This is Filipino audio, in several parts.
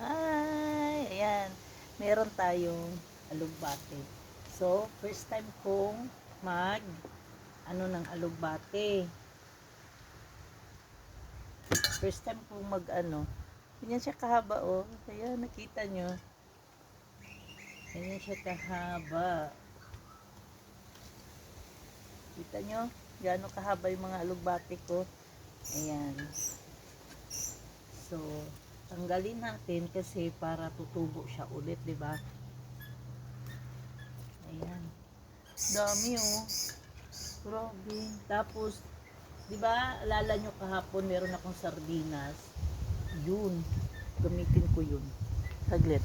Hi! Ayan. Meron tayong alugbate. So, first time kong mag ano ng alugbate. First time kong mag ano. Ganyan siya kahaba oh. Kaya nakita nyo. Ganyan siya kahaba. Kita nyo? Gaano kahaba yung mga alugbate ko. Ayan. So, tanggalin natin kasi para tutubo siya ulit, di ba? Ayan. Dami oh. Grabe. Tapos, di ba, alala nyo kahapon, meron akong sardinas. Yun. Gamitin ko yun. Saglit.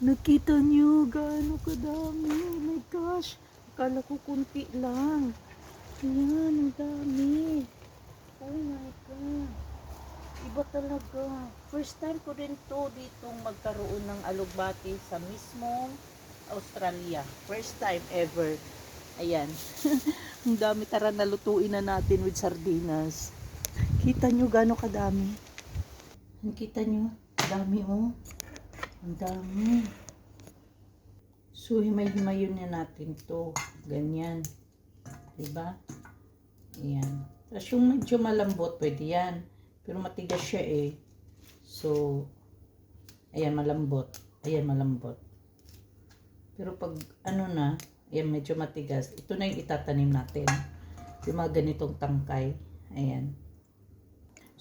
Nakita nyo gaano kadami. Oh my gosh. Akala ko kunti lang. Ayan, ang dami. Oh my God. Iba talaga. First time ko din to ditong magkaroon ng alugbati sa mismong Australia. First time ever. Ayan. Ang dami tara nalutuin na natin with sardinas. Kita nyo gano'ng kadami. Ang kita nyo, dami oh. Ang dami. So, himay-himayin na natin to. Ganyan. Diba? Ayan. Tapos yung medyo malambot, pwede yan. Pero matigas siya eh. So, ayan malambot. Ayan malambot. Pero pag ano na, ayan medyo matigas. Ito na yung itatanim natin. Yung mga ganitong tangkay. Ayan.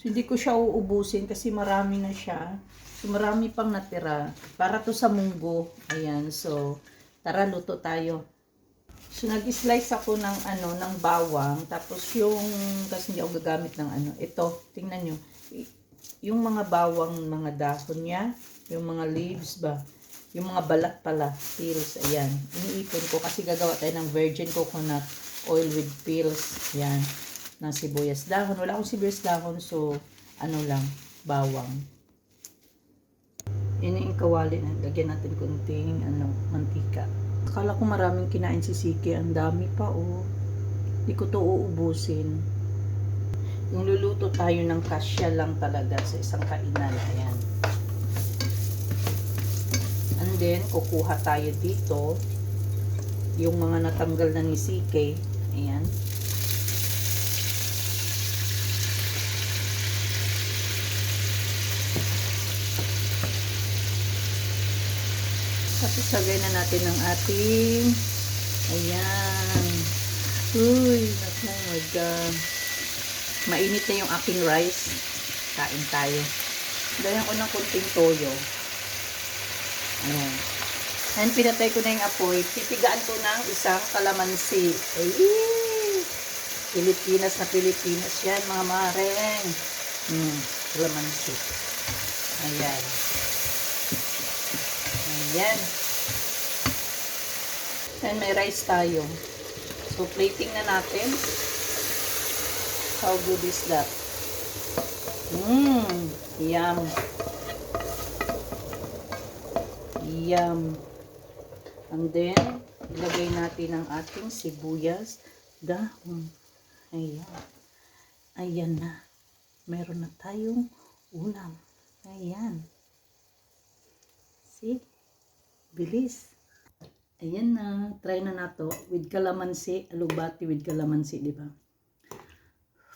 So, hindi ko siya uubusin kasi marami na siya. So, marami pang natira. Para to sa munggo. Ayan. So, tara luto tayo. So, nag-slice ako ng ano, ng bawang. Tapos yung, kasi hindi ako gagamit ng ano. Ito, tingnan nyo. Yung mga bawang, mga dahon niya, yung mga leaves ba, yung mga balat pala, peels, ayan. Iniipon ko kasi gagawa tayo ng virgin coconut oil with peels. Ayan, ng sibuyas dahon. Wala akong sibuyas dahon, so, ano lang, bawang. Ini yung kawali na lagyan natin kunting ano, mantika. Akala ko maraming kinain si Siki. Ang dami pa oh. Hindi ko to uubusin. Yung luluto tayo ng kasya lang talaga sa isang kainan. Ayan. And then, kukuha tayo dito yung mga natanggal na ni CK. Ayan. Tapos lagay na natin ang ating ayan. Uy, naku, my God. Mainit na yung aking rice. Kain tayo. Ganyan ko ng kunting toyo. Ayan. And pinatay ko na yung apoy. Pipigaan ko ng isang kalamansi. Ay! Pilipinas na Pilipinas yan, mga mareng. Hmm, kalamansi. Ayan. Ayan. And may rice tayo. So, plating na natin. How good is that? Mmm, yum. Yum. And then, ilagay natin ang ating sibuyas dahon. Ayan. Ayan na. Meron na tayong ulam. Ayan. See? Bilis. Ayan na. Try na nato with kalamansi. Alubati with kalamansi, di ba?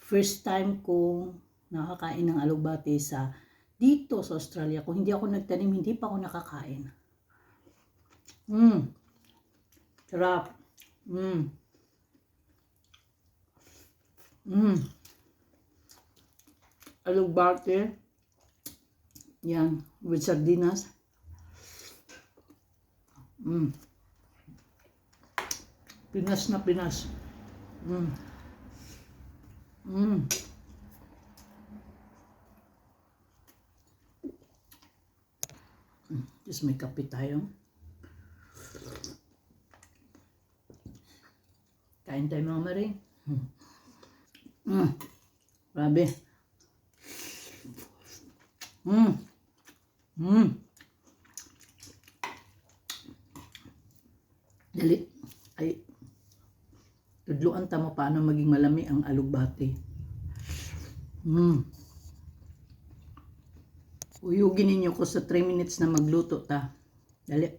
First time kong nakakain ng alubati sa dito sa Australia. Kung hindi ako nagtanim, hindi pa ako nakakain. Mmm. Sarap. Mmm. Mmm. Alugbate. Yan. With sardinas. Mm. Pinas na Pinas. Mm. Mm. Just may kape tayo. Kain tayo mga maring. Mm. Mm. Grabe. Mm. Mm. Dali. Ay. Tudluan tamo paano maging malami ang alugbati. Mm. Uyugin ninyo ko sa 3 minutes na magluto ta. Dali.